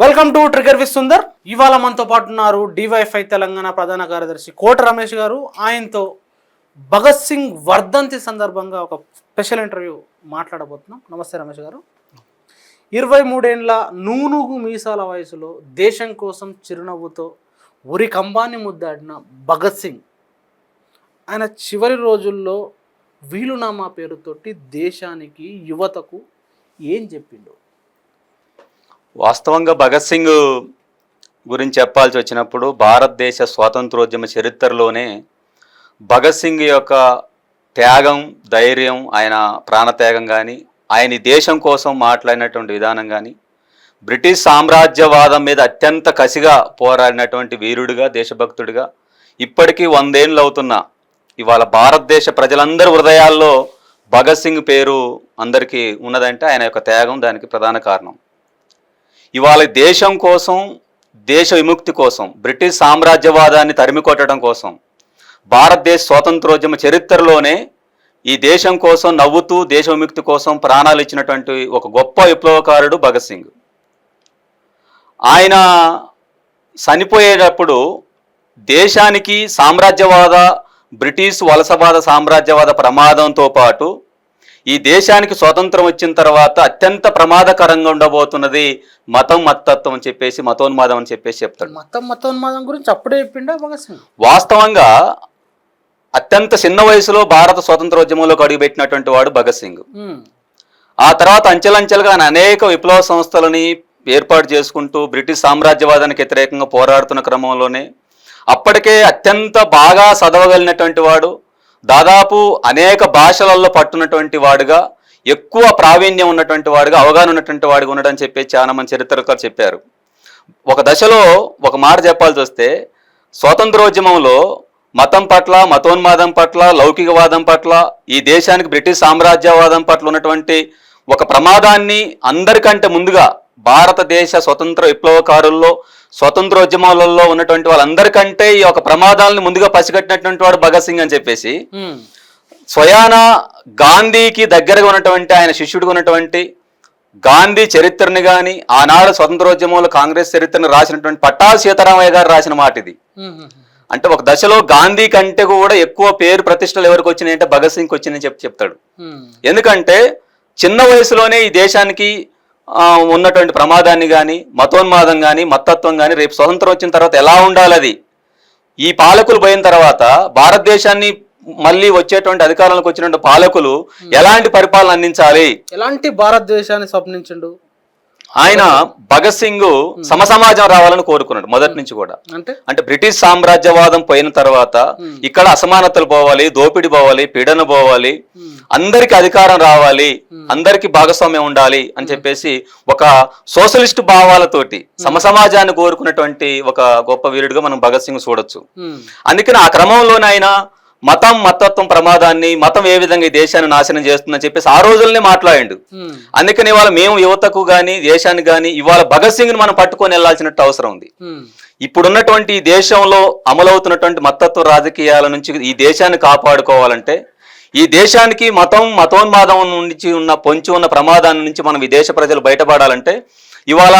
Welcome to trigger with Sundar. ఇవాళ మనతో పాటు ఉన్నారు డివైఫై తెలంగాణ ప్రధాన కార్యదర్శి కోట రమేష్ గారు. ఆయనతో భగత్ సింగ్ వర్ధంతి సందర్భంగా ఒక స్పెషల్ ఇంటర్వ్యూ మాట్లాడబోతున్నాం. నమస్తే రమేష్ గారు. ఇరవై మూడేండ్ల నూనుగు మీసాల వయసులో దేశం కోసం చిరునవ్వుతో ఉరి కంబాన్ని ముద్దాడిన భగత్ సింగ్. ఆయన చివరి రోజుల్లో వీలునామా పేరుతోటి దేశానికి యువతకు ఏం చెప్పిండు వాస్తవంగా భగత్ సింగ్ గురించి చెప్పాల్సి వచ్చినప్పుడు భారతదేశ స్వాతంత్రోద్యమ చరిత్రలోనే భగత్ సింగ్ యొక్క త్యాగం ధైర్యం ఆయన ప్రాణత్యాగం కానీ ఆయన దేశం కోసం మాట్లాడినటువంటి విధానం కానీ బ్రిటిష్ సామ్రాజ్యవాదం మీద అత్యంత కసిగా పోరాడినటువంటి వీరుడిగా దేశభక్తుడిగా ఇప్పటికీ వందేళ్ళు అవుతున్న ఇవాళ భారతదేశ ప్రజలందరి హృదయాల్లో భగత్ సింగ్ పేరు అందరికీ ఉన్నదంటే ఆయన యొక్క త్యాగం దానికి ప్రధాన కారణం. ఇవాళ దేశం కోసం దేశ విముక్తి కోసం బ్రిటిష్ సామ్రాజ్యవాదాన్ని తరిమి కొట్టడం కోసం భారతదేశ స్వాతంత్రోద్యమ చరిత్రలోనే ఈ దేశం కోసం నవ్వుతూ దేశ విముక్తి కోసం ప్రాణాలు ఇచ్చినటువంటి ఒక గొప్ప విప్లవకారుడు భగత్ సింగ్. ఆయన చనిపోయేటప్పుడు దేశానికి సామ్రాజ్యవాద బ్రిటిష్ వలసవాద సామ్రాజ్యవాద ప్రమాదంతో పాటు ఈ దేశానికి స్వాతంత్రం వచ్చిన తర్వాత అత్యంత ప్రమాదకరంగా ఉండబోతున్నది మతం మత్తత్వం అని చెప్పేసి మతోన్మాదం అని చెప్పేసి చెప్తాడు. మతం మతోన్మాదం గురించి అప్పుడే చెప్పిండా భగత్ సింగ్? వాస్తవంగా అత్యంత చిన్న వయసులో భారత స్వాతంత్రోద్యమంలోకి అడుగుపెట్టినటువంటి వాడు భగత్ సింగ్. ఆ తర్వాత అంచెలంచెలుగా ఆయన అనేక విప్లవ సంస్థలని ఏర్పాటు చేసుకుంటూ బ్రిటిష్ సామ్రాజ్యవాదానికి వ్యతిరేకంగా పోరాడుతున్న క్రమంలోనే అప్పటికే అత్యంత బాగా చదవగలిగినటువంటి వాడు దాదాపు అనేక భాషలలో పట్టున్నటువంటి వాడుగా ఎక్కువ ప్రావీణ్యం ఉన్నటువంటి వాడుగా అవగాహన ఉన్నటువంటి వాడుగా ఉండడం చెప్పి చాలా మంది చరిత్రకారు చెప్పారు. ఒక దశలో ఒక మాట చెప్పాల్సి వస్తే స్వాతంత్రోద్యమంలో మతం పట్ల మతోన్మాదం పట్ల లౌకికవాదం పట్ల ఈ దేశానికి బ్రిటిష్ సామ్రాజ్యవాదం పట్ల ఉన్నటువంటి ఒక ప్రమాదాన్ని అందరికంటే ముందుగా భారతదేశ స్వతంత్ర విప్లవకారుల్లో స్వతంత్రోద్యమాలలో ఉన్నటువంటి వాళ్ళందరికంటే ఈ యొక్క ప్రమాదాలను ముందుగా పసిగట్టినటువంటి వాడు భగత్ సింగ్ అని చెప్పేసి స్వయాన గాంధీకి దగ్గరగా ఉన్నటువంటి ఆయన శిష్యుడిగా ఉన్నటువంటి గాంధీ చరిత్రని కానీ ఆనాడు స్వతంత్రోద్యమంలో కాంగ్రెస్ చరిత్రను రాసినటువంటి పట్టాభి సీతారామయ్య గారు రాసిన మాట ఇది. అంటే ఒక దశలో గాంధీ కంటే కూడా ఎక్కువ పేరు ప్రతిష్టలు ఎవరికి వచ్చినాయంటే భగత్ సింగ్ వచ్చిందని చెప్పి చెప్తాడు. ఎందుకంటే చిన్న వయసులోనే ఈ దేశానికి ఉన్నటువంటి ప్రమాదాన్ని కానీ మతోన్మాదం కానీ మత్తత్వం కానీ రేపు స్వతంత్రం వచ్చిన తర్వాత ఎలా ఉండాలి అది? ఈ పాలకులు పోయిన తర్వాత భారతదేశాన్ని మళ్ళీ వచ్చేటువంటి అధికారంలోకి వచ్చినటువంటి పాలకులు ఎలాంటి పరిపాలన అందించాలి? ఎలాంటి భారతదేశాన్ని స్వప్నించిండు? ఆయన భగత్ సింగ్ సమసమాజం రావాలని కోరుకున్నాడు మొదటి నుంచి కూడా. అంటే? అంటే బ్రిటిష్ సామ్రాజ్యవాదం పోయిన తర్వాత ఇక్కడ అసమానతలు పోవాలి దోపిడీ పోవాలి పీడన పోవాలి అందరికి అధికారం రావాలి అందరికి భాగస్వామ్యం ఉండాలి అని చెప్పేసి ఒక సోషలిస్ట్ భావాలతోటి సమసమాజాన్ని కోరుకున్నటువంటి ఒక గొప్ప వీరుడిగా మనం భగత్ సింగ్ చూడొచ్చు. అందుకని ఆ క్రమంలోనే ఆయన మతం మతత్వం ప్రమాదాన్ని మతం ఏ విధంగా ఈ దేశాన్ని నాశనం చేస్తుందని చెప్పేసి ఆ రోజుల్లోనే మాట్లాడిండు. అందుకని ఇవాళ మేము యువతకు కానీ దేశానికి కానీ ఇవాళ భగత్ సింగ్ని మనం పట్టుకొని వెళ్ళాల్సినట్టు అవసరం ఉంది. ఇప్పుడున్నటువంటి ఈ దేశంలో అమలవుతున్నటువంటి మతత్వ రాజకీయాల నుంచి ఈ దేశాన్ని కాపాడుకోవాలంటే ఈ దేశానికి మతం మతోన్మాదం నుంచి ఉన్న పొంచి ఉన్న ప్రమాదాన్ని నుంచి మనం ఈ దేశ ప్రజలు బయటపడాలంటే ఇవాళ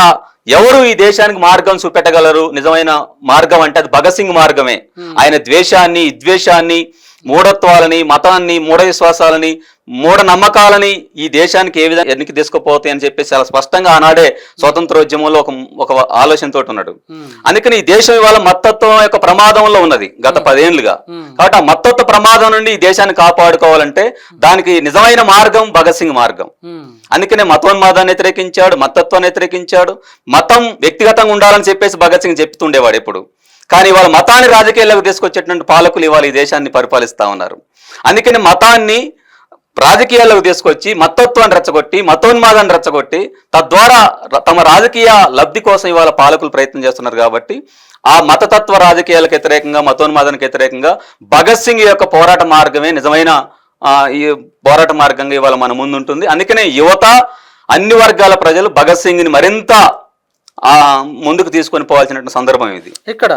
ఎవరు ఈ దేశానికి మార్గం చూపెట్టగలరు? నిజమైన మార్గం అంటే అది భగత్ సింగ్ మార్గమే. ఆయన ద్వేషాన్ని విద్వేషాన్ని మూఢత్వాలని మతాన్ని మూఢ విశ్వాసాలని మూఢ నమ్మకాలని ఈ దేశానికి ఏ విధంగా ఎన్నికి తీసుకుపోతాయి అని చెప్పేసి చాలా స్పష్టంగా ఆనాడే స్వాతంత్రోద్యమంలో ఒక ఒక ఆలోచనతో ఉన్నాడు. అందుకని ఈ దేశం ఇవాళ మత్తత్వం యొక్క ప్రమాదంలో ఉన్నది గత పదేళ్ళుగా కాబట్టి ఆ మత్తత్వ ప్రమాదం నుండి ఈ దేశాన్ని కాపాడుకోవాలంటే దానికి నిజమైన మార్గం భగత్ సింగ్ మార్గం. అందుకనే మతోన్మాదాన్ని వ్యతిరేకించాడు మతత్వాన్ని వ్యతిరేకించాడు మతం వ్యక్తిగతంగా ఉండాలని చెప్పేసి భగత్ సింగ్ చెప్తుండేవాడు ఎప్పుడు. కానీ వాళ్ళ మతాన్ని రాజకీయాల్లోకి తీసుకొచ్చేటువంటి పాలకులు ఇవాళ ఈ దేశాన్ని పరిపాలిస్తూ ఉన్నారు. అందుకని మతాన్ని రాజకీయాల్లోకి తీసుకొచ్చి మతత్వాన్ని రెచ్చగొట్టి మతోన్మాదాన్ని రెచ్చగొట్టి తద్వారా తమ రాజకీయ లబ్ధి కోసం ఇవాళ పాలకులు ప్రయత్నం చేస్తున్నారు కాబట్టి ఆ మతతత్వ రాజకీయాలకు వ్యతిరేకంగా మతోన్మాదానికి వ్యతిరేకంగా భగత్ సింగ్ యొక్క పోరాట మార్గమే నిజమైన ఈ పోరాట మార్గంగా ఇవాళ మన ముందుంటుంది. అందుకనే యువత అన్ని వర్గాల ప్రజలు భగత్ సింగ్ని మరింత ముందుకు తీసుకొని పోవాల్సినటువంటి సందర్భం ఇది. ఇక్కడ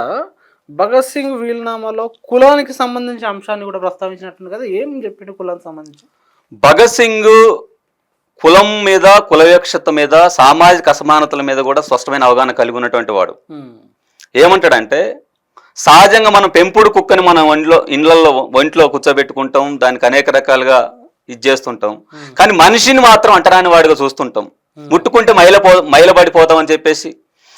భగత్ సింగ్ వీలునామాలో కులానికి సంబంధించిన అంశాన్ని కూడా ప్రస్తావించినట్టుంది కదా ఏం చెప్పిండు కులానికి సంబంధించి? భగత్ సింగ్ కులం మీద కులవివక్షత మీద సామాజిక అసమానతల మీద కూడా స్పష్టమైన అవగాహన కలిగి ఉన్నటువంటి వాడు. ఏమంటాడంటే సహజంగా మనం పెంపుడు కుక్కని మనం ఒంట్లో ఇండ్లలో ఒంట్లో కూర్చోబెట్టుకుంటాం దానికి అనేక రకాలుగా ఇది చేస్తుంటాం. కానీ మనిషిని మాత్రం అంటరాని వాడిగా చూస్తుంటాం. ముట్టుకుంటే మైల పో మైలబడిపోతాం అని చెప్పేసి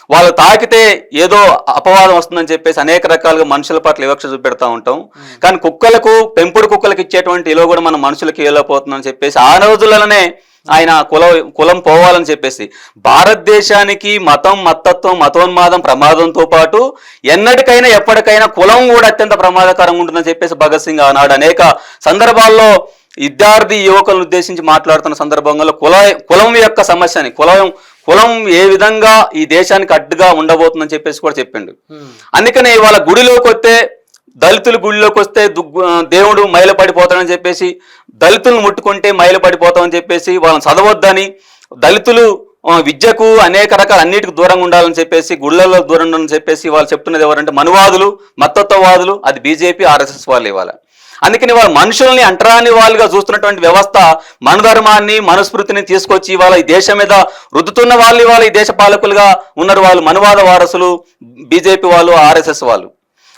వాళ్ళు తాకితే ఏదో అపవాదం వస్తుందని చెప్పేసి అనేక రకాలుగా మనుషుల పట్ల వివక్ష చూపెడతా ఉంటాం. కానీ కుక్కలకు పెంపుడు కుక్కలకు ఇచ్చేటువంటి ఇలో కూడా మనం మనుషులకి వెళ్ళిపోతుందని చెప్పేసి ఆ రోజులలోనే ఆయన కుల కులం పోవాలని చెప్పేసి భారతదేశానికి మతం మతత్వం మతోన్మాదం ప్రమాదంతో పాటు ఎన్నటికైనా ఎప్పటికైనా కులం కూడా అత్యంత ప్రమాదకరంగా ఉంటుందని చెప్పేసి భగత్ సింగ్ ఆనాడు అనేక సందర్భాల్లో విద్యార్థి యువకులను ఉద్దేశించి మాట్లాడుతున్న సందర్భంలో కుల కులం యొక్క సమస్యని కులం కులం ఏ విధంగా ఈ దేశానికి అడ్డుగా ఉండబోతుందని చెప్పేసి కూడా చెప్పిండు. అందుకనే ఇవాళ గుడిలోకి వస్తే దళితులు గుడిలోకి వస్తే దేవుడు మైల పడిపోతాడని చెప్పేసి దళితులను ముట్టుకుంటే మైల పడిపోతామని చెప్పేసి వాళ్ళని చదవద్దని దళితులు విద్యకు అనేక రకాల అన్నిటికి దూరంగా ఉండాలని చెప్పేసి గుళ్ళల్లో దూరం ఉండాలని చెప్పేసి వాళ్ళు చెప్తున్నది ఎవరంటే మనువాదులు మతత్వవాదులు అది బీజేపీ ఆర్ఎస్ఎస్ వాళ్ళు ఇవాళ. అందుకని వాళ్ళ మనుషుల్ని అంటరాని వాళ్ళుగా చూస్తున్నటువంటి వ్యవస్థ మనధర్మాన్ని మనుస్మృతిని తీసుకొచ్చి ఇవాళ ఈ దేశం మీద రుద్దుతున్న వాళ్ళు ఇవాళ ఈ దేశ పాలకులుగా ఉన్నారు వాళ్ళు మనువాద వారసులు బీజేపీ వాళ్ళు ఆర్ఎస్ఎస్ వాళ్ళు.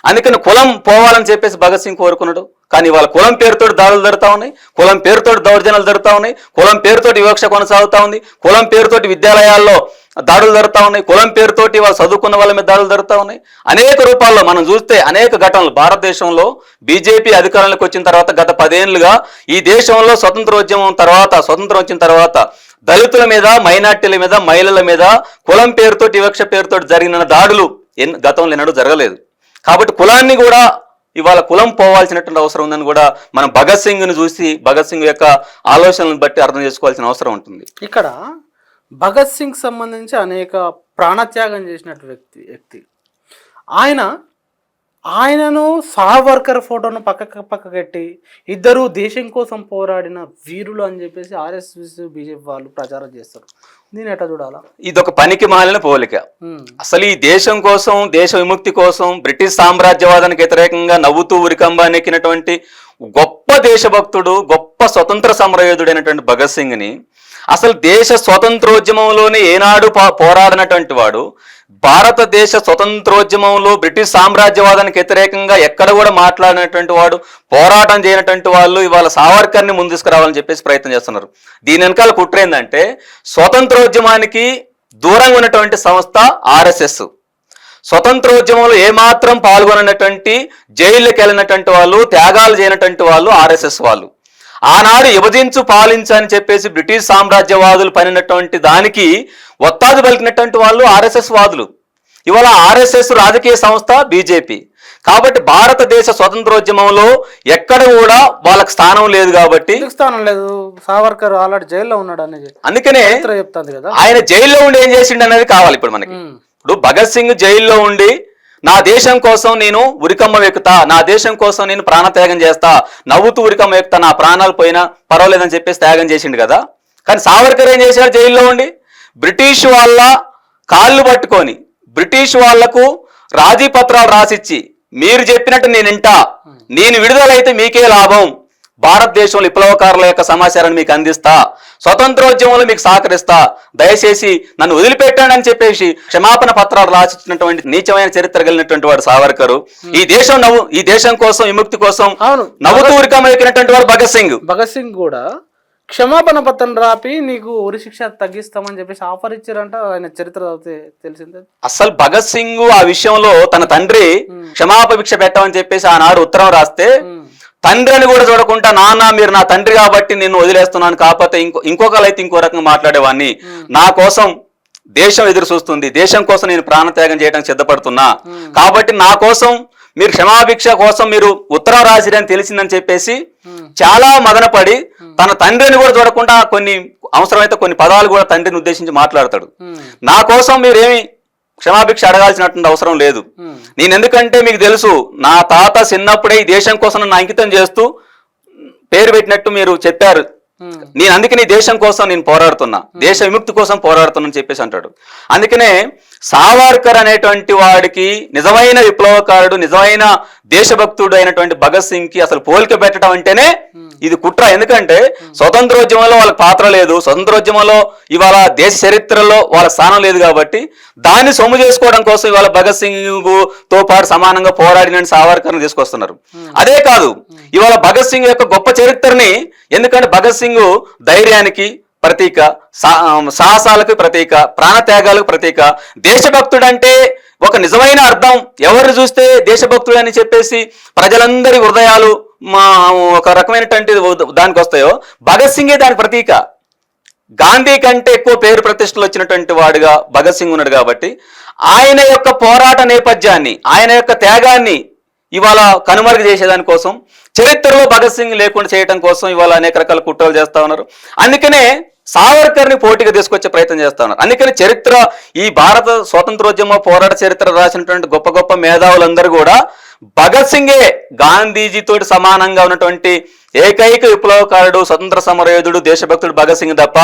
అందుకని కులం పోవాలని చెప్పేసి భగత్ సింగ్ కోరుకున్నాడు. కానీ వాళ్ళ కులం పేరుతోటి దాడులు జరుగుతూ ఉన్నాయి కులం పేరుతోటి దౌర్జన్యాలు జరుగుతూ ఉన్నాయి కులం పేరుతోటి వివక్ష కొనసాగుతూ ఉంది కులం పేరుతోటి విద్యాలయాల్లో దాడులు జరుగుతూ ఉన్నాయి. కులం పేరుతోటి వాళ్ళు చదువుకున్న వాళ్ళ మీద దాడులు జరుగుతూ ఉన్నాయి. అనేక రూపాల్లో మనం చూస్తే అనేక ఘటనలు. భారతదేశంలో బీజేపీ అధికారంలోకి వచ్చిన తర్వాత గత పదేళ్ళుగా ఈ దేశంలో స్వతంత్రోద్యమం తర్వాత స్వతంత్రం వచ్చిన తర్వాత దళితుల మీద మైనార్టీల మీద మహిళల మీద కులం పేరుతోటి వివక్ష పేరుతోటి జరిగిన దాడులు ఎన్ గతంలో ఎన్నడూ జరగలేదు. కాబట్టి కులాన్ని కూడా ఇవాళ కులం పోవాల్సినటువంటి అవసరం ఉందని కూడా మనం భగత్ సింగ్ను చూసి భగత్ సింగ్ యొక్క ఆలోచనలను బట్టి అర్థం చేసుకోవాల్సిన అవసరం ఉంటుంది. ఇక్కడ భగత్ సింగ్ సంబంధించి అనేక ప్రాణత్యాగం చేసినట్టు వ్యక్తి వ్యక్తి. ఆయన ఆయనను సావర్కర్ ఫోటోను పక్కకు పక్కకెట్టి ఇద్దరు దేశం కోసం పోరాడిన వీరులు అని చెప్పేసి ఆర్ఎస్ఎస్ బీజేపీ వాళ్ళు ప్రచారం చేస్తారు. దీని ఎట్లా చూడాలా? ఇది ఒక పనికి మాలిన పోలిక. అసలు ఈ దేశం కోసం దేశ విముక్తి కోసం బ్రిటిష్ సామ్రాజ్యవాదానికి వ్యతిరేకంగా నవ్వుతూ ఉరికంబా నెక్కినటువంటి గొప్ప దేశభక్తుడు గొప్ప స్వతంత్ర సమరయోధుడైనటువంటి భగత్ సింగ్ని అసలు దేశ స్వతంత్రోద్యమంలోనే ఏనాడు పోరాడినటువంటి వాడు భారతదేశ స్వతంత్రోద్యమంలో బ్రిటిష్ సామ్రాజ్యవాదానికి వ్యతిరేకంగా ఎక్కడ కూడా మాట్లాడినటువంటి వాడు పోరాటం చేయనటువంటి వాళ్ళు ఇవాళ సావర్కర్ని ముందుకురావాలని చెప్పేసి ప్రయత్నం చేస్తున్నారు. దీని వెనకాల కుట్ర ఏంటంటే స్వతంత్రోద్యమానికి దూరంగా ఉన్నటువంటి సంస్థ ఆర్ఎస్ఎస్. స్వతంత్రోద్యమంలో ఏమాత్రం పాల్గొనటువంటి జైళ్ళకి వెళ్ళినటువంటి వాళ్ళు త్యాగాలు చేయనటువంటి వాళ్ళు ఆర్ఎస్ఎస్ వాళ్ళు. ఆనాడు విభజించు పాలించు అని చెప్పేసి బ్రిటిష్ సామ్రాజ్యవాదులు పనినటువంటి దానికి ఒత్తాది పలికినటువంటి వాళ్ళు ఆర్ఎస్ఎస్ వాదులు. ఇవాళ ఆర్ఎస్ఎస్ రాజకీయ సంస్థ బీజేపీ. కాబట్టి భారతదేశ స్వతంత్రోద్యమంలో ఎక్కడ కూడా వాళ్ళకి స్థానం లేదు కాబట్టి స్థానం లేదు? సావర్కర్ ఆల్రెడీ జైల్లో ఉన్నాడు అనేది అందుకనే చెప్తుంది కదా. ఆయన జైల్లో ఉండి ఏం చేసిండు అనేది కావాలి ఇప్పుడు మనకి. ఇప్పుడు భగత్ సింగ్ జైల్లో ఉండి నా దేశం కోసం నేను ఉరికమ్మ ఎక్కుతా నా దేశం కోసం నేను ప్రాణత్యాగం చేస్తా నవ్వుతూ ఉరికమ్మ ఎక్కుతా నా ప్రాణాలు పోయినా పర్వాలేదని చెప్పేసి త్యాగం చేసిండు కదా. కానీ సావర్కర్ ఏం చేశాడు జైల్లో ఉండి? బ్రిటిష్ వాళ్ళ కాళ్ళు పట్టుకొని బ్రిటిష్ వాళ్ళకు రాజీ పత్రాలు రాసిచ్చి మీరు చెప్పినట్టు నేను ఇంటా నేను విడుదలైతే మీకే లాభం. భారతదేశంలో విప్లవకారుల యొక్క సమాచారాన్ని మీకు అందిస్తా స్వతంత్రోద్యమంలో మీకు సహకరిస్తా దయచేసి నన్ను వదిలిపెట్టండి అని చెప్పేసి క్షమాపణ పత్రాలు రాసిచ్చినటువంటి నీచమైన చరిత్ర కలిగినటువంటి వాడు సావర్కరు. ఈ దేశం నవ్వు ఈ దేశం కోసం విముక్తి కోసం నవ్వుతూ ఉరికమెక్కినటువంటి వాడు భగత్ సింగ్. భగత్ సింగ్ కూడా క్షమాపణ పత్రం రాపి నీకు ఉరి శిక్ష తగ్గిస్తామని చెప్పేసి ఆఫర్ ఇచ్చారంట. ఆయన చరిత్ర తెలిసిందే. అసలు భగత్ సింగ్ ఆ విషయంలో తన తండ్రి క్షమాపభిక్ష పెట్టమని చెప్పేసి ఆనాడు ఉత్తరం రాస్తే తండ్రిని కూడా చూడకుండా నాన్న మీరు నా తండ్రి కాబట్టి నిన్ను వదిలేస్తున్నాను. కాకపోతే ఇంకో ఇంకొకరు అయితే ఇంకో రకంగా మాట్లాడేవాడిని. నా కోసం దేశం ఎదురు చూస్తుంది. దేశం కోసం నేను ప్రాణత్యాగం చేయడానికి సిద్ధపడుతున్నా. కాబట్టి నా కోసం మీరు క్షమాభిక్ష కోసం మీరు ఉత్తరం రాసిరని తెలిసిందని చెప్పేసి చాలా మదనపడి తన తండ్రిని కూడా చూడకుండా కొన్ని అవసరమైతే కొన్ని పదాలు కూడా తండ్రిని ఉద్దేశించి మాట్లాడతాడు. నా కోసం మీరేమి క్షమాభిక్ష అడగాల్సినటువంటి అవసరం లేదు. నేను ఎందుకంటే మీకు తెలుసు నా తాత చిన్నప్పుడే ఈ దేశం కోసం నన్ను అంకితం చేస్తూ పేరు పెట్టినట్టు మీరు చెప్పారు. నేను అందుకని దేశం కోసం నేను పోరాడుతున్నా. దేశ విముక్తి కోసం పోరాడుతున్నా అని చెప్పేసి అంటాడు. అందుకనే సావర్కర్ అనేటువంటి వాడికి నిజమైన విప్లవకారుడు నిజమైన దేశభక్తుడు అయినటువంటి భగత్ సింగ్కి అసలు పోలిక పెట్టడం అంటేనే ఇది కుట్ర. ఎందుకంటే స్వతంత్రోద్యమంలో వాళ్ళకి పాత్ర లేదు. స్వతంత్రోద్యమంలో ఇవాళ దేశ చరిత్రలో వాళ్ళ స్థానం లేదు కాబట్టి దాన్ని సొమ్ము చేసుకోవడం కోసం ఇవాళ భగత్ సింగ్తో పాటు సమానంగా పోరాడిన సావర్కర్ని తీసుకొస్తున్నారు. అదే కాదు ఇవాళ భగత్ సింగ్ యొక్క గొప్ప చరిత్రని ఎందుకంటే భగత్ సింగ్ ధైర్యానికి ప్రతీక సాహసాలకు ప్రతీక ప్రాణత్యాగాలకు ప్రతీక. దేశభక్తుడు అంటే ఒక నిజమైన అర్థం. ఎవరిని చూస్తే దేశభక్తుడు అని చెప్పేసి ప్రజలందరి హృదయాలు మా ఒక రకమైనటువంటి దానికి వస్తాయో? భగత్ సింగే దాని ప్రతీక. గాంధీ కంటే ఎక్కువ పేరు ప్రతిష్టలు వచ్చినటువంటి వాడుగా భగత్ సింగ్ ఉన్నాడు కాబట్టి ఆయన యొక్క పోరాట నేపథ్యాన్ని ఆయన యొక్క త్యాగాన్ని ఇవాళ కనుమరుగు చేసేదాని కోసం చరిత్రలో భగత్ సింగ్ లేకుండా చేయడం కోసం ఇవాళ అనేక రకాల కుట్రలు చేస్తూ ఉన్నారు. అందుకనే సావర్కర్ని పోటీగా తీసుకొచ్చే ప్రయత్నం చేస్తా ఉన్నారు. అందుకని చరిత్ర ఈ భారత స్వాతంత్రోద్యమ పోరాట చరిత్ర రాసినటువంటి గొప్ప గొప్ప మేధావులందరూ కూడా భగత్ సింగే గాంధీజీతో సమానంగా ఉన్నటువంటి ఏకైక విప్లవకారుడు స్వతంత్ర సమరయోధుడు దేశభక్తుడు భగత్ సింగ్ తప్ప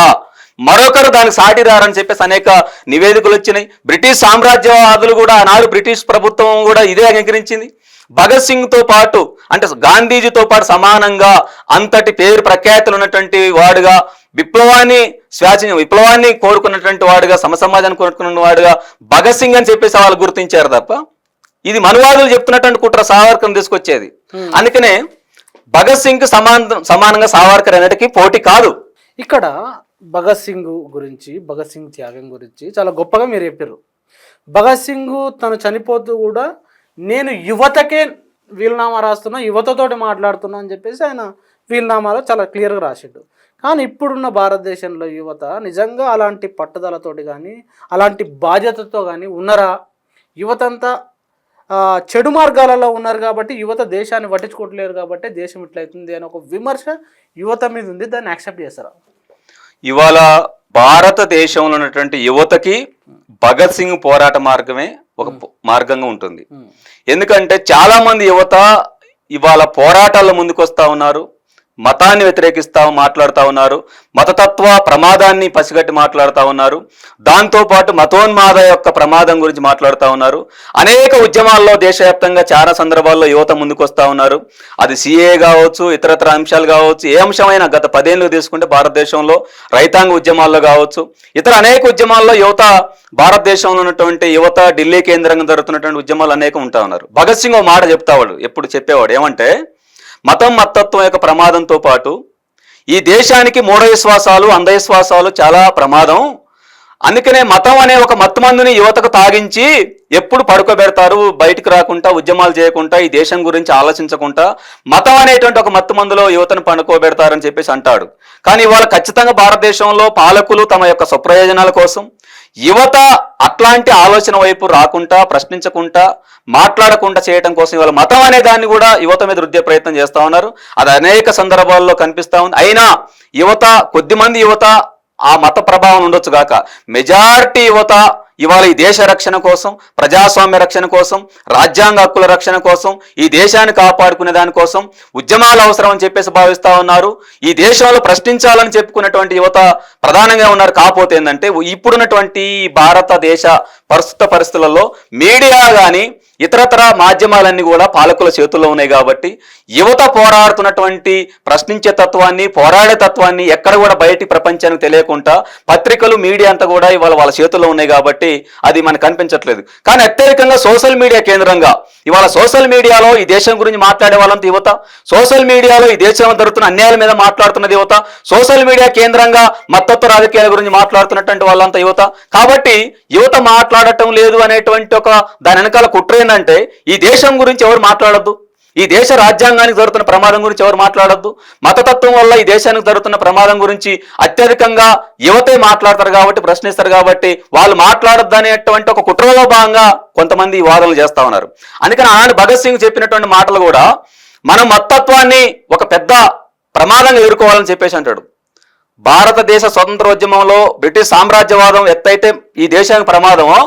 మరొకరు దానికి సాటి రారని చెప్పేసి అనేక నివేదికలు వచ్చినాయి. బ్రిటిష్ సామ్రాజ్యవాదులు కూడా ఆనాడు బ్రిటిష్ ప్రభుత్వం కూడా ఇదే అంగీకరించింది. భగత్ సింగ్తో పాటు అంటే గాంధీజీతో పాటు సమానంగా అంతటి పేరు ప్రఖ్యాతులు ఉన్నటువంటి వాడుగా విప్లవాన్ని శ్వాస విప్లవాన్ని కోరుకున్నటువంటి వాడుగా సమసమాజాన్ని కోరుకున్న వాడుగా భగత్ సింగ్ అని చెప్పేసి వాళ్ళు గుర్తించారు తప్ప ఇది మనువాదులు చెప్తున్నటువంటి కుట్ర సావర్కర్ తీసుకొచ్చేది. అందుకనే భగత్ సింగ్ సమాన సమానంగా సావర్కర్ అనేటికి పోటీ కాదు. ఇక్కడ భగత్ సింగ్ గురించి భగత్ సింగ్ త్యాగం గురించి చాలా గొప్పగా మీరు చెప్పారు భగత్ సింగ్ తను చనిపోతూ కూడా నేను యువతకే వీలునామా రాస్తున్నా యువతతోటి మాట్లాడుతున్నా అని చెప్పేసి ఆయన వీలునామాలో చాలా క్లియర్గా రాసిండు. కానీ ఇప్పుడున్న భారతదేశంలో యువత నిజంగా అలాంటి పట్టుదలతోటి కానీ అలాంటి బాధ్యతతో కానీ ఉన్నరా? యువత అంతా ఆ, చెడు మార్గాలలో ఉన్నారు కాబట్టి యువత దేశాన్ని పట్టించుకోవట్లేరు కాబట్టి దేశం ఇట్లయితుంది అని ఒక విమర్శ యువత మీద ఉంది దాన్ని యాక్సెప్ట్ చేస్తారా? ఇవాళ భారతదేశంలో ఉన్నటువంటి యువతకి భగత్ సింగ్ పోరాట మార్గమే ఒక మార్గంగా ఉంటుంది. ఎందుకంటే చాలా మంది యువత ఇవాళ పోరాటాల్లో ముందుకు వస్తా ఉన్నారు. మతాన్ని వ్యతిరేకిస్తా మాట్లాడుతూ ఉన్నారు మతతత్వ ప్రమాదాన్ని పసిగట్టి మాట్లాడుతూ ఉన్నారు దాంతోపాటు మతోన్మాద యొక్క ప్రమాదం గురించి మాట్లాడుతూ ఉన్నారు. అనేక ఉద్యమాల్లో దేశవ్యాప్తంగా చాలా సందర్భాల్లో యువత ముందుకొస్తా ఉన్నారు. అది సిఏ కావచ్చు ఇతరతర అంశాలు కావచ్చు ఏ అంశమైనా గత పదేళ్ళు తీసుకుంటే భారతదేశంలో రైతాంగ ఉద్యమాల్లో కావచ్చు ఇతర అనేక ఉద్యమాల్లో యువత భారతదేశంలో ఉన్నటువంటి యువత ఢిల్లీ కేంద్రంగా జరుగుతున్నటువంటి ఉద్యమాలు అనేకం ఉంటా ఉన్నారు. భగత్ సింగ్ ఓ మాట చెప్తావాడు ఎప్పుడు చెప్పేవాడు ఏమంటే మతం మతత్వం యొక్క ప్రమాదంతో పాటు ఈ దేశానికి మూఢ విశ్వాసాలు అంధవిశ్వాసాలు చాలా ప్రమాదం. అందుకనే మతం అనే ఒక మత్తుమందుని యువతకు తాగించి ఎప్పుడు పడుకోబెడతారు బయటకు రాకుండా ఉద్యమాలు చేయకుండా ఈ దేశం గురించి ఆలోచించకుండా మతం అనేటువంటి ఒక మత్తుమందులో యువతను పండుకోబెడతారని చెప్పేసి అంటాడు. కానీ ఇవాళ ఖచ్చితంగా భారతదేశంలో పాలకులు తమ యొక్క స్వప్రయోజనాల కోసం యువత అట్లాంటి ఆలోచన వైపు రాకుండా ప్రశ్నించకుండా మాట్లాడకుండా చేయడం కోసం ఇవాళ మతం అనే దాన్ని కూడా యువత మీద రుద్దే ప్రయత్నం చేస్తా ఉన్నారు. అది అనేక సందర్భాల్లో కనిపిస్తా ఉంది. అయినా యువత కొద్దిమంది యువత ఆ మత ప్రభావం ఉండొచ్చు గాక. మెజారిటీ యువత ఇవాళ ఈ దేశ రక్షణ కోసం ప్రజాస్వామ్య రక్షణ కోసం రాజ్యాంగ హక్కుల రక్షణ కోసం ఈ దేశాన్ని కాపాడుకునే దానికోసం ఉద్యమాలు అవసరం అని చెప్పేసి భావిస్తా ఉన్నారు. ఈ దేశంలో ప్రశ్నించాలని చెప్పుకున్నటువంటి యువత ప్రధానంగా ఉన్నారు. కాకపోతే ఏంటంటే ఇప్పుడున్నటువంటి భారతదేశ ప్రస్తుత పరిస్థితులలో మీడియా కానీ ఇతరతర మాధ్యమాలన్నీ కూడా పాలకుల చేతుల్లో ఉన్నాయి కాబట్టి యువత పోరాడుతున్నటువంటి ప్రశ్నించే తత్వాన్ని పోరాడే తత్వాన్ని ఎక్కడ కూడా బయటి ప్రపంచానికి తెలియకుండా పత్రికలు మీడియా అంతా కూడా ఇవాళ వాళ్ళ చేతుల్లో ఉన్నాయి కాబట్టి అది మనకు కనిపించట్లేదు. కానీ అత్యధికంగా సోషల్ మీడియా కేంద్రంగా ఇవాళ సోషల్ మీడియాలో ఈ దేశం గురించి మాట్లాడే వాళ్ళంతా యువత సోషల్ మీడియాలో ఈ దేశంలో జరుగుతున్న అన్యాయాల మీద మాట్లాడుతున్నది యువత సోషల్ మీడియా కేంద్రంగా మత్తత్వ రాజకీయాల గురించి మాట్లాడుతున్నటువంటి వాళ్ళంతా యువత. కాబట్టి యువత మాట్లాడటం లేదు అనేటువంటి ఒక దాని వెనకాల కుట్ర ఏంటంటే ఈ దేశం గురించి ఎవరు మాట్లాడద్దు. ఈ దేశ రాజ్యాంగానికి జరుగుతున్న ప్రమాదం గురించి ఎవరు మాట్లాడద్దు. మతతత్వం వల్ల ఈ దేశానికి జరుగుతున్న ప్రమాదం గురించి అత్యధికంగా యువతే మాట్లాడతారు కాబట్టి ప్రశ్నిస్తారు కాబట్టి వాళ్ళు మాట్లాడద్దు అనేటువంటి ఒక కుట్రలో భాగంగా కొంతమంది ఈ వాదనలు చేస్తా ఉన్నారు. అందుకని ఆనాడు భగత్ సింగ్ చెప్పినటువంటి మాటలు కూడా మనం మతత్వాన్ని ఒక పెద్ద ప్రమాదంగా ఎదుర్కోవాలని చెప్పేసి అంటాడు. భారతదేశ స్వతంత్రోద్యమంలో బ్రిటిష్ సామ్రాజ్యవాదం ఎత్తైతే ఈ దేశానికి ప్రమాదమో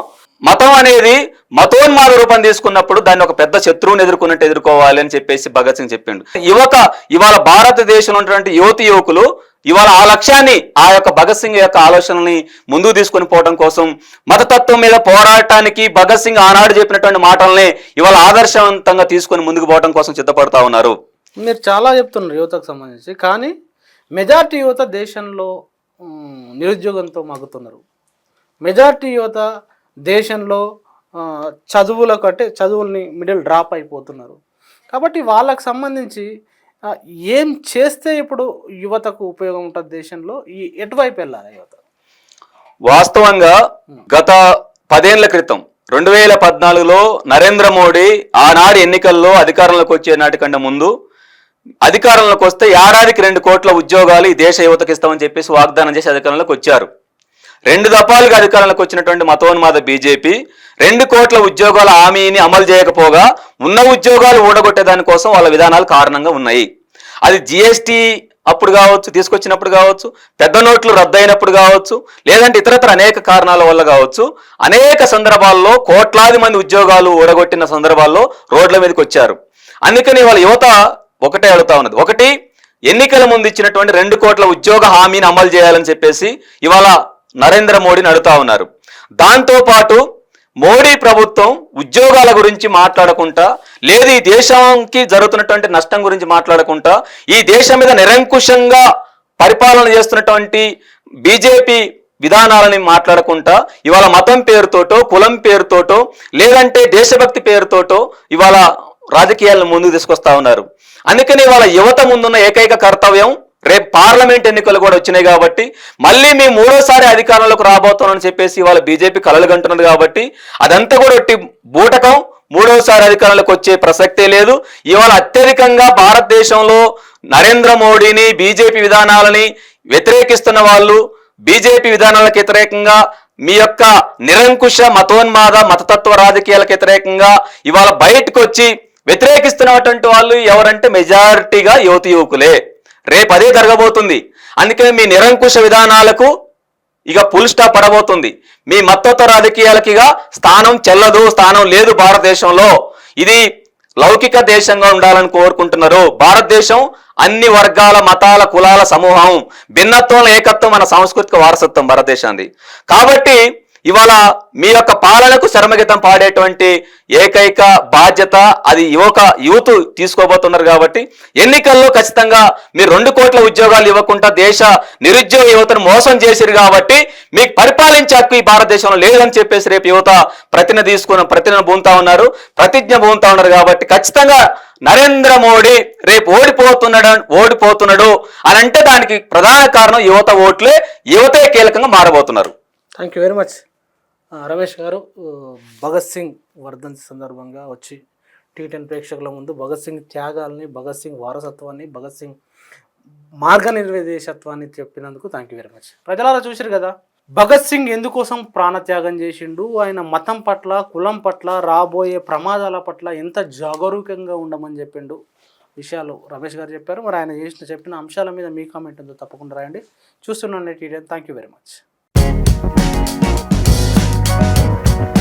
మతం అనేది మతోన్మాద రూపం తీసుకున్నప్పుడు దాన్ని ఒక పెద్ద శత్రువుని ఎదుర్కొన్నట్టు ఎదుర్కోవాలి అని చెప్పేసి భగత్ సింగ్ చెప్పిండు. యువత ఇవాళ భారతదేశంలో ఉన్నటువంటి యువతి యువకులు ఇవాళ ఆ లక్ష్యాన్ని ఆ యొక్క భగత్ సింగ్ యొక్క ఆలోచనల్ని ముందుకు తీసుకొని పోవడం కోసం మతతత్వం మీద పోరాటానికి భగత్ సింగ్ ఆనాడు చెప్పినటువంటి మాటల్ని ఇవాళ ఆదర్శవంతంగా తీసుకొని ముందుకు పోవడం కోసం సిద్ధపడతా ఉన్నారు. మీరు చాలా చెప్తున్నారు యువతకు సంబంధించి. కానీ మెజార్టీ యువత దేశంలో నిరుద్యోగంతో మగ్గుతున్నారు. మెజార్టీ యువత దేశంలో ఆ, చదువులకు అంటే చదువుల్ని మిడిల్ డ్రాప్ అయిపోతున్నారు. కాబట్టి వాళ్ళకు సంబంధించి ఏం చేస్తే ఇప్పుడు యువతకు ఉపయోగం ఉంటుంది దేశంలో? ఈ ఎటువైపు వెళ్ళాలి యువత? వాస్తవంగా గత పదేళ్ళ క్రితం రెండు వేల పద్నాలుగులో నరేంద్ర మోడీ ఆనాడు ఎన్నికల్లో అధికారంలోకి వచ్చే నాటికంటే ముందు అధికారంలోకి వస్తే ఏడాదికి రెండు కోట్ల ఉద్యోగాలు ఈ దేశ యువతకి ఇస్తామని చెప్పేసి వాగ్దానం చేసి అధికారంలోకి వచ్చారు. రెండు దఫాలుగా అధికారంలోకి వచ్చినటువంటి మతోన్మాద బీజేపీ రెండు కోట్ల ఉద్యోగాల హామీని అమలు చేయకపోగా ఉన్న ఉద్యోగాలు ఊడగొట్టే దానికోసం వాళ్ళ విధానాలు కారణంగా ఉన్నాయి. అది జిఎస్టీ అప్పుడు కావచ్చు తీసుకొచ్చినప్పుడు కావచ్చు పెద్ద నోట్లు రద్దయినప్పుడు కావచ్చు లేదంటే ఇతరత్ర అనేక కారణాల వల్ల కావచ్చు అనేక సందర్భాల్లో కోట్లాది మంది ఉద్యోగాలు ఊడగొట్టిన సందర్భాల్లో రోడ్ల మీదకి వచ్చారు. అందుకని వాళ్ళ యువత ఒకటే అడుగుతా ఉన్నది. ఒకటి ఎన్నికల ముందు ఇచ్చినటువంటి రెండు కోట్ల ఉద్యోగ హామీని అమలు చేయాలని చెప్పేసి ఇవాళ నరేంద్ర మోడీని అడుగుతా ఉన్నారు. దాంతో పాటు మోడీ ప్రభుత్వం ఉద్యోగాల గురించి మాట్లాడకుండా లేదు ఈ దేశానికి జరుగుతున్నటువంటి నష్టం గురించి మాట్లాడకుండా ఈ దేశం మీద నిరంకుశంగా పరిపాలన చేస్తున్నటువంటి బీజేపీ విధానాలని మాట్లాడకుండా ఇవాళ మతం పేరుతోటో కులం పేరుతోటో లేదంటే దేశభక్తి పేరుతోటో ఇవాళ రాజకీయాలను ముందుకు తీసుకొస్తా ఉన్నారు. అందుకని వాళ్ళ యువత ముందున్న ఏకైక కర్తవ్యం రేపు పార్లమెంట్ ఎన్నికలు కూడా వచ్చినాయి కాబట్టి మళ్ళీ మేము మూడోసారి అధికారంలోకి రాబోతున్నామని చెప్పేసి ఇవాళ బీజేపీ కలలు కంటున్నది కాబట్టి అదంతా కూడా ఒట్టి బూటకం. మూడోసారి అధికారంలోకి వచ్చే ప్రసక్తే లేదు. ఇవాళ అత్యధికంగా భారతదేశంలో నరేంద్ర మోడీని బీజేపీ విధానాలని వ్యతిరేకిస్తున్న వాళ్ళు బీజేపీ విధానాలకు వ్యతిరేకంగా మీ యొక్క నిరంకుశ మతోన్మాద మతతత్వ రాజకీయాలకు వ్యతిరేకంగా ఇవాళ బయటకు వచ్చి వ్యతిరేకిస్తున్నటువంటి వాళ్ళు ఎవరంటే మెజారిటీగా యువతి యువకులే. రేపు అదే జరగబోతుంది. అందుకని మీ నిరంకుశ విధానాలకు ఇక ఫుల్ స్టాప్ పడబోతుంది. మీ మత్తత్వ రాజకీయాలకి ఇక స్థానం చెల్లదు స్థానం లేదు భారతదేశంలో. ఇది లౌకిక దేశంగా ఉండాలని కోరుకుంటున్నారు. భారతదేశం అన్ని వర్గాల మతాల కులాల సమూహం భిన్నత్వం ఏకత్వం మన సాంస్కృతిక వారసత్వం భారతదేశాన్ని కాబట్టి ఇవాళ మీ యొక్క పాలనకు శరమగీతం పాడేటువంటి ఏకైక బాధ్యత అది యువక యూత్ తీసుకోబోతున్నారు కాబట్టి ఎన్నికల్లో ఖచ్చితంగా మీరు రెండు కోట్ల ఉద్యోగాలు ఇవ్వకుండా దేశ నిరుద్యోగ యువతను మోసం చేసిరు కాబట్టి మీకు పరిపాలించే హక్కు ఈ భారతదేశంలో లేదని చెప్పేసి రేపు యువత ప్రతిన తీసుకున్న ప్రతిన భూంతా ఉన్నారు ప్రతిజ్ఞ భూంతా ఉన్నారు కాబట్టి ఖచ్చితంగా నరేంద్ర మోడీ రేపు ఓడిపోతున్నాడు ఓడిపోతున్నాడు అని అంటే దానికి ప్రధాన కారణం యువత ఓట్లే యువతే కీలకంగా మారబోతున్నారు. Thank you very much Ramesh garu Bhagat Singh వర్ధంతి సందర్భంగా వచ్చి టీ టెన్ ప్రేక్షకుల ముందు భగత్ సింగ్ త్యాగాల్ని భగత్ సింగ్ వారసత్వాన్ని భగత్ సింగ్ మార్గ నిర్దేశత్వాన్ని చెప్పినందుకు థ్యాంక్ యూ వెరీ మచ్ ప్రజలారా చూశారు కదా భగత్ సింగ్ ఎందుకోసం ప్రాణత్యాగం చేసిండు? ఆయన మతం పట్ల కులం పట్ల రాబోయే ప్రమాదాల పట్ల ఎంత జాగరూకంగా ఉండమని చెప్పిండు? విషయాలు రమేష్ గారు చెప్పారు. మరి ఆయన చేసిన చెప్పిన అంశాల మీద మీ కామెంట్ ఉందో తప్పకుండా రాయండి. చూస్తున్నాను టీ థ్యాంక్ యూ వెరీ మచ్